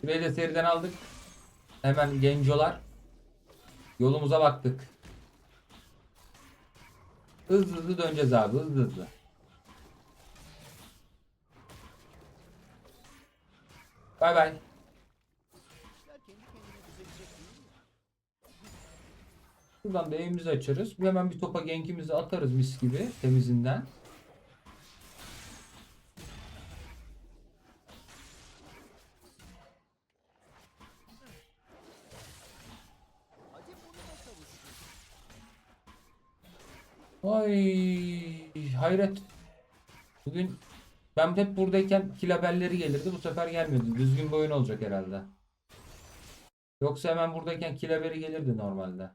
Şurayı da seriden aldık. Hemen gencolar. Yolumuza baktık. Hızlı hızlı döneceğiz abi hızlı hızlı. Bay bay. Buradan da evimizi açarız. Hemen bir topa genkimizi atarız mis gibi temizinden. Ay hayret. Bugün ben hep buradayken kill haberleri gelirdi. Bu sefer gelmedi. Düzgün bir oyun olacak herhalde. Yoksa hemen buradayken kill haberi gelirdi normalde.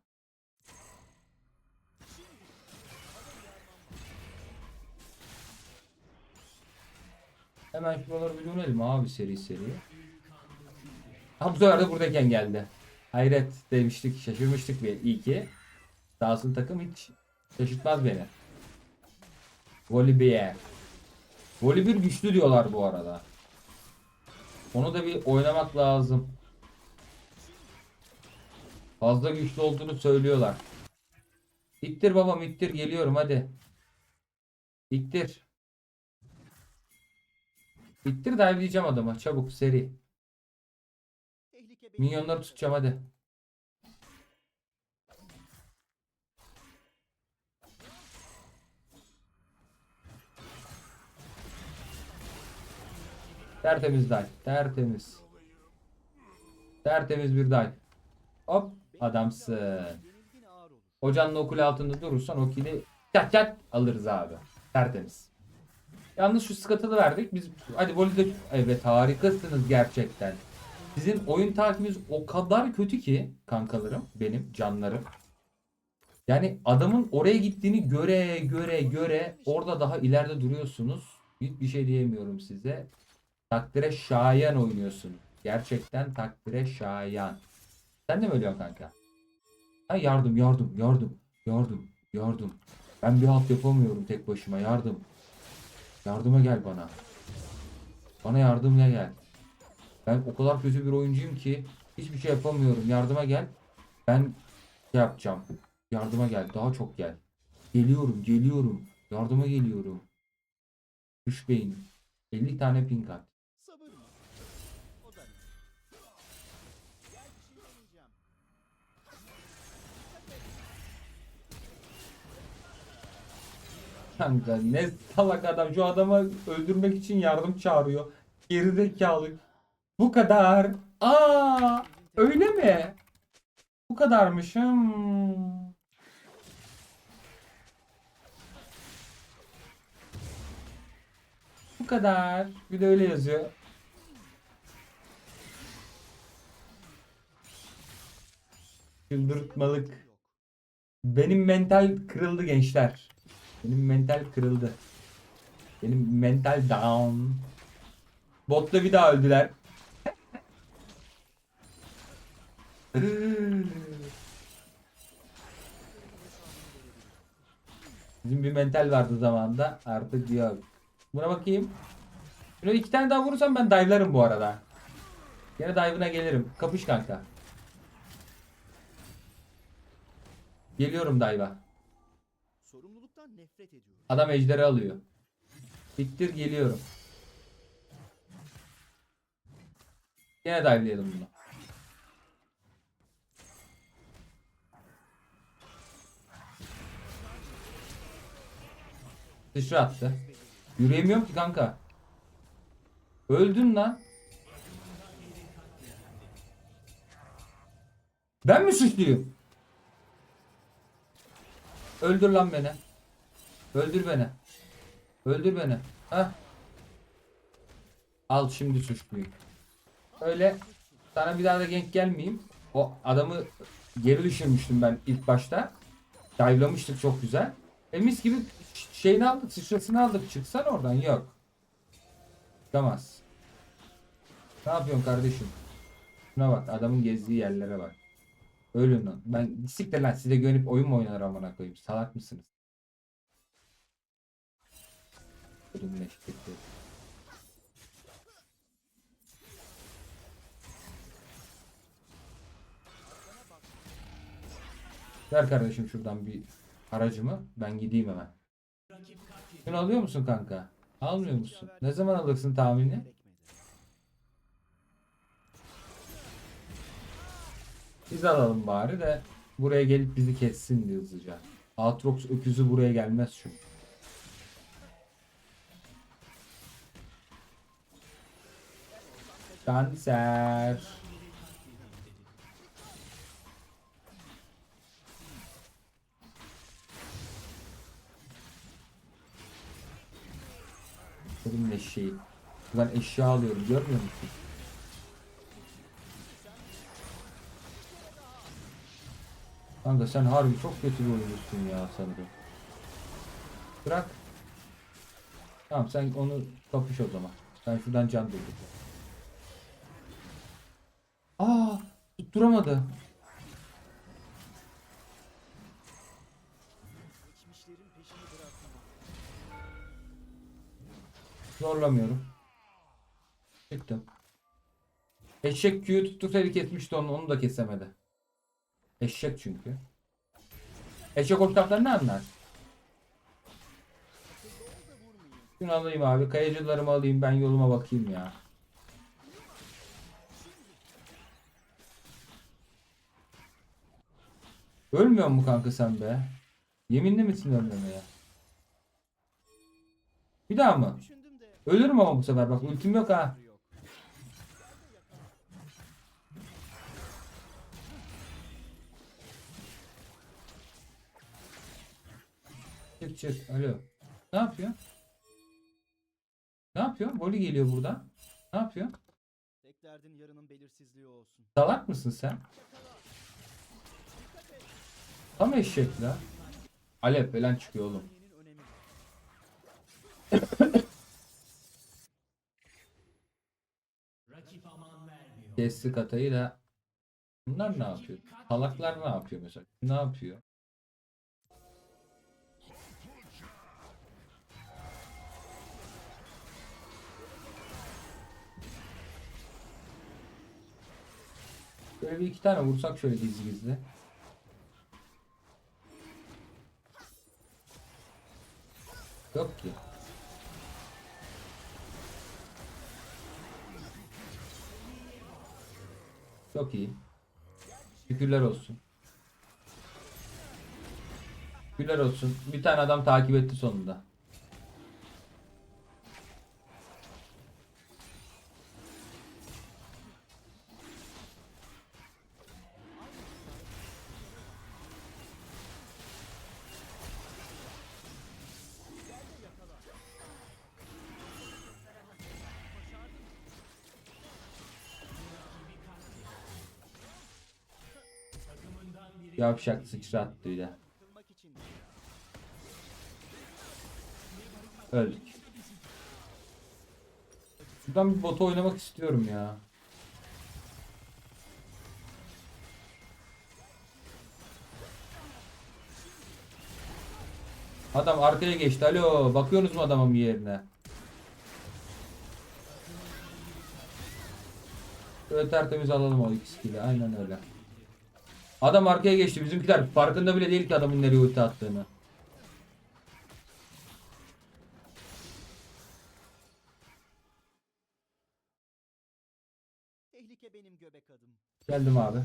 Hemen şuraları bir dönelim abi seri seri. Ha bu sefer de buradayken geldi. Hayret demiştik, şaşırmıştık bir iyi ki. Dawson takım hiç şaşırtmaz beni. Volibear. Volibear güçlü diyorlar bu arada. Onu da bir oynamak lazım. Fazla güçlü olduğunu söylüyorlar. İttir babam ittir geliyorum hadi. İttir. İttir dive'leyeceğim adamı çabuk seri. Minyonları tutacağım hadi. Tertemiz dive. Tertemiz. Tertemiz bir dive. Hop adamsın. Hocanın o kule altında durursan o kili çat çat alırız abi. Tertemiz. Yalnız şu skatılı verdik. Biz hadi voleyde evet harikasınız gerçekten. Sizin oyun takibiniz o kadar kötü ki kankalarım benim canlarım. Yani adamın oraya gittiğini göre göre göre orada daha ileride duruyorsunuz. Hiçbir şey diyemiyorum size. Takdire şayan oynuyorsun. Gerçekten takdire şayan. Sen de mi ölüyorsun kanka? Ha yardım yardım yardım yardım yardım. Ben bir halt yapamıyorum tek başıma yardım. Yardıma gel bana. Bana yardıma gel. Ben o kadar kötü bir oyuncuyum ki hiçbir şey yapamıyorum. Yardıma gel. Ben şey yapacağım. Yardıma gel. Daha çok gel. Geliyorum, geliyorum. Yardıma geliyorum. Üç beyin. 50 tane ping at. Kanka ne salak adam. Şu adamı öldürmek için yardım çağırıyor. Gerizekalı. Bu kadar. Aa, öyle mi? Bu kadarmış. Hmm. Bu kadar. Bir de öyle yazıyor. Çıldırtmalık. Benim mental kırıldı gençler. Benim mental kırıldı. Benim mental down. Botla bir daha öldüler. Bizim bir mental vardı zamanında. Artık yok. Buna bakayım. Şöyle iki tane daha vurursam ben dive'larım bu arada. Yine dive'ına gelirim. Kapış kanka. Geliyorum dive'a. Sorumluluktan nefret ediyorum. Adam ejderi alıyor. Bittir geliyorum. Yine dive'leyelim bunu. Sıçra attı. Yürüyemiyorum ki kanka. Öldün lan. Ben mi suçluyum? Öldür lan beni. Öldür beni. Öldür beni. Hah. Al şimdi suçluyum. Öyle sana bir daha da gank gelmeyeyim. O adamı geri düşürmüştüm ben ilk başta. Dive'lamıştık çok güzel. E mis gibi şeyini aldık, sıçrasını aldık. Çıksan oradan yok. Çıkamaz. Ne yapıyorsun kardeşim? Şuna bak adamın gezdiği yerlere bak. Ölün lan. Ben siktir lan size güvenip oyun mu oynar amına koyayım? Salak mısınız? Derinleştirdi. Ver kardeşim şuradan bir aracımı. Ben gideyim hemen. Şunu alıyor musun kanka? Almıyor musun? Ne zaman alırsın tahmini? Biz alalım bari de buraya gelip bizi kessin diye hızlıca. Aatrox öküzü buraya gelmez çünkü. Kanser. Benim eşeği. Ben eşya alıyorum görmüyor musun? Kanka sen harbi çok kötü bir oyuncusun ya sanırım. Bırak. Tamam sen onu kapış o zaman. Ben şuradan can dolduracağım. Aa tutturamadı. Zorlamıyorum. Çıktım. Eşek Q'yu tuttursaydı kesmişti onu, onu da kesemedi. Eşek çünkü. Eşek ortaklar ne anlar? Şunu alayım abi. Kayacılarımı alayım. Ben yoluma bakayım ya. Ölmüyor mu kanka sen be? Yeminli misin ölmemeye? Bir daha mı? Ölürüm ama bu sefer bak ultim yok ha. Çık çık. Alo. Ne yapıyor? Ne yapıyor? Voli geliyor buradan. Ne yapıyor? Tek derdin yarının belirsizliği olsun. Salak mısın sen? Tam eşek la. Alep falan çıkıyor oğlum. Saniyenin önemi. Kesti katayı da. Bunlar ne yapıyor? Salaklar ne yapıyor mesela? Ne yapıyor? Böyle bir iki tane vursak şöyle gizli gizli. Yok ki. Çok iyi. Şükürler olsun. Şükürler olsun. Bir tane adam takip etti sonunda. Yavşak sıçrattı bir de. Kırmak için Öldük. Şuradan bir bota oynamak istiyorum ya. Adam arkaya geçti. Alo, bakıyorsunuz mu adamın bir yerine? Şöyle tertemiz alalım o iki skill'i. Aynen öyle. Adam arkaya geçti. Bizimkiler farkında bile değil ki adamın nereye ulti attığını. tehlike benim göbek adım. Geldim abi.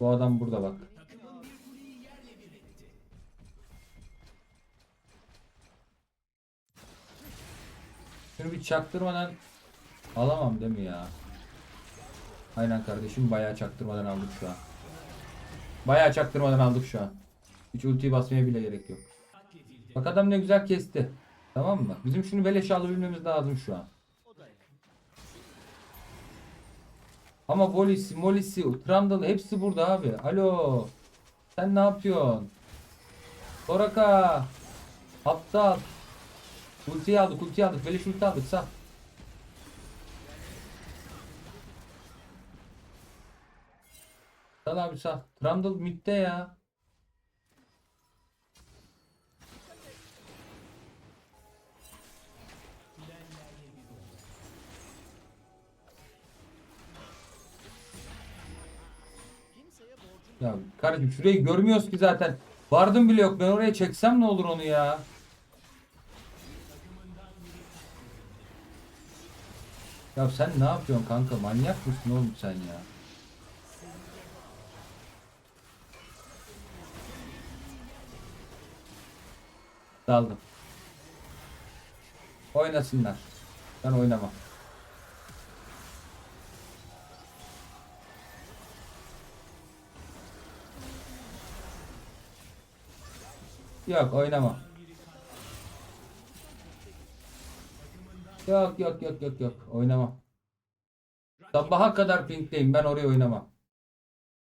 Bu adam burada bak. Şunu bir çaktırmadan alamam değil mi ya? Aynen kardeşim bayağı çaktırmadan aldık şu an. Bayağı çaktırmadan aldık şu an. Hiç ultiyi basmaya bile gerek yok. Bak adam ne güzel kesti. Tamam mı? Bizim şunu beleş alabilmemiz lazım şu an. Ama Volisi, Molisi, Trundle hepsi burada abi. Alo. Sen ne yapıyorsun? Soraka. Aptal. Ultiyi aldık ultiyi aldık. Böyle ulti aldık sağ. Sal abi sağ. Trundle midde ya. Ya kardeşim şurayı görmüyoruz ki zaten. Vardım bile yok. Ben oraya çeksem ne olur onu ya. Ya sen ne yapıyorsun kanka? Manyak mısın oğlum sen ya? Daldım. Oynasınlar. Ben oynamam. Yok oynamam. Yok yok yok yok yok oynamam. Sabaha kadar pinkteyim ben oraya oynamam.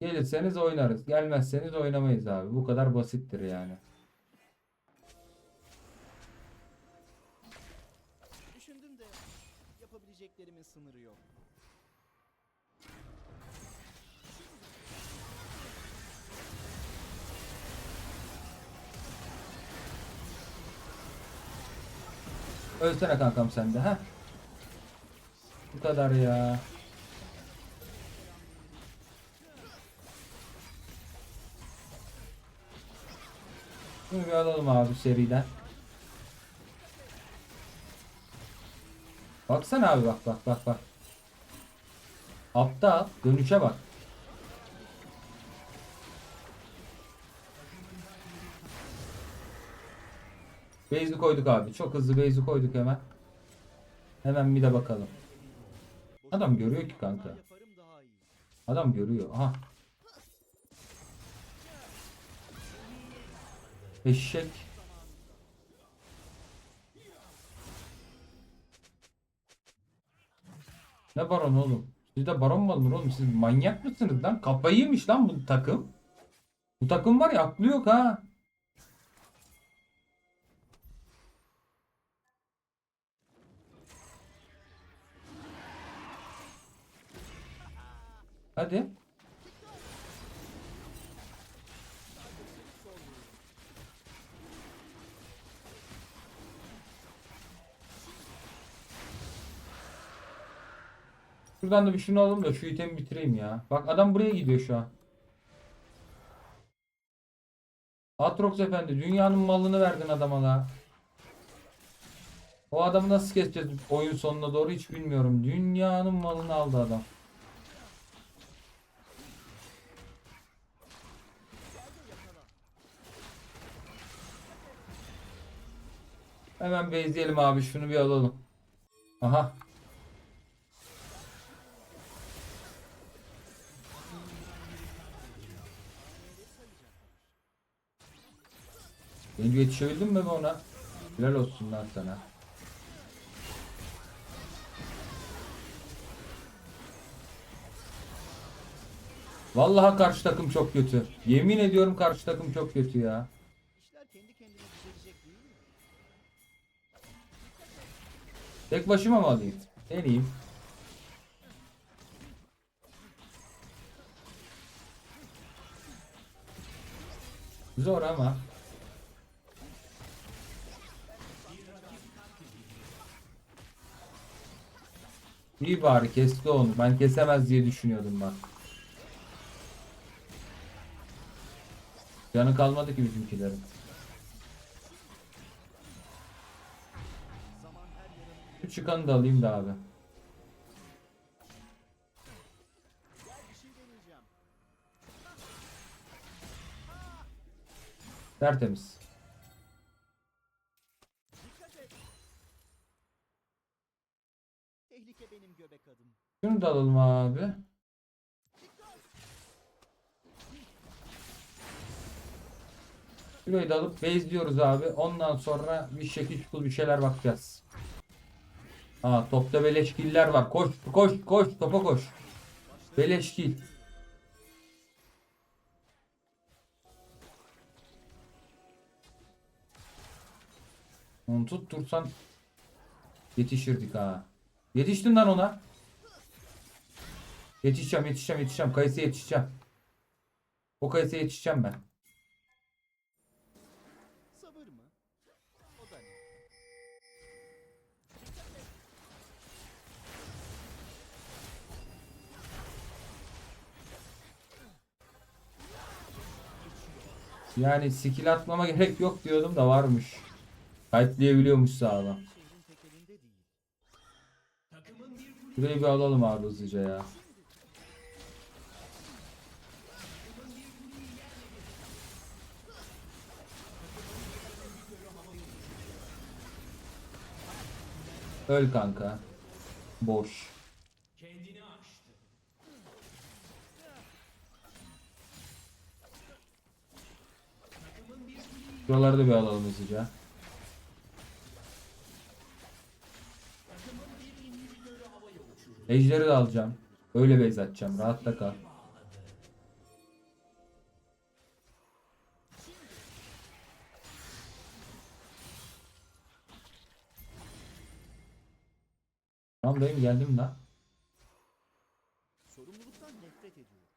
Gelirseniz oynarız. Gelmezseniz oynamayız abi. Bu kadar basittir yani. Düşündüm de yapabileceklerimin sınırı yok. Ölsene kankam sen de ha. Bu kadar ya. Bunu bir alalım abi seriden. Baksana abi bak bak bak bak. Aptal dönüşe bak. Base'i koyduk abi. Çok hızlı base'i koyduk hemen. Hemen bir de bakalım. Adam görüyor ki kanka. Adam görüyor. Aha. Eşek. Ne baron oğlum? Sizde baron mu alınır oğlum? Siz manyak mısınız lan? Kafayı yemiş lan bu takım. Bu takım var ya aklı yok ha. Hadi. Şuradan da bir şunu alalım da şu itemi bitireyim ya. Bak adam buraya gidiyor şu an. Atrox efendi dünyanın malını verdin adama la. O adamı nasıl keseceğiz oyun sonuna doğru hiç bilmiyorum. Dünyanın malını aldı adam. Hemen bezleyelim abi şunu bir alalım. Aha. Bence yetişebildin mi ona? Helal olsun lan sana. Vallahi karşı takım çok kötü. Yemin ediyorum karşı takım çok kötü ya. Tek başıma mı alayım? Deneyeyim. Zor ama. İyi bari kesti onu. Ben kesemez diye düşünüyordum bak. Canı kalmadı ki bizimkilerin. Şu çıkanı da alayım da abi. Tertemiz. Şunu da alalım abi. Şurayı da alıp bezliyoruz abi. Ondan sonra bir şekil bir şeyler bakacağız. Aa topta beleşkiller var. Koş koş koş topa koş. Beleşkil. Onu tuttursan yetişirdik ha. Yetiştin lan ona. Yetişeceğim yetişeceğim yetişeceğim. Kayısıya yetişeceğim. O kayısıya yetişeceğim ben. Yani skill atmama gerek yok diyordum da varmış. Kayıtlayabiliyormuş sağlam. Şurayı bir alalım abi hızlıca ya. Öl kanka. Boş. Şuraları da bir alalım hızlıca. Ejderi de alacağım. Öyle base atacağım. Rahatta kal. Tamam dayım geldim la. Sorumluluktan nefret ediyorum.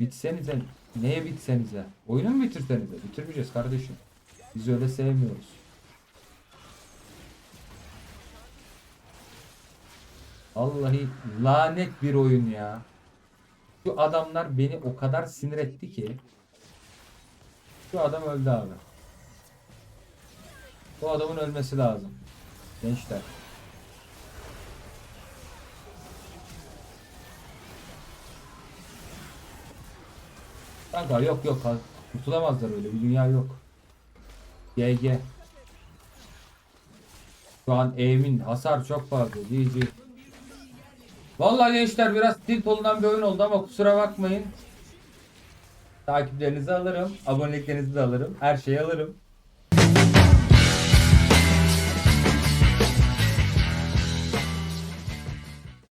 Bitsenize. Neye bitsenize? Oyunu mu bitirsenize? Bitirmeyeceğiz kardeşim. Biz öyle sevmiyoruz. Vallahi lanet bir oyun ya. Şu adamlar beni o kadar sinir etti ki. Şu adam öldü abi. Bu adamın ölmesi lazım. Gençler. Kanka yok yok. Kurtulamazlar öyle. Bir dünya yok. GG. Şu an aim'in hasar çok fazla. GG. Vallahi gençler biraz tilt olunan bir oyun oldu ama kusura bakmayın. Takiplerinizi alırım. Aboneliklerinizi de alırım. Her şeyi alırım.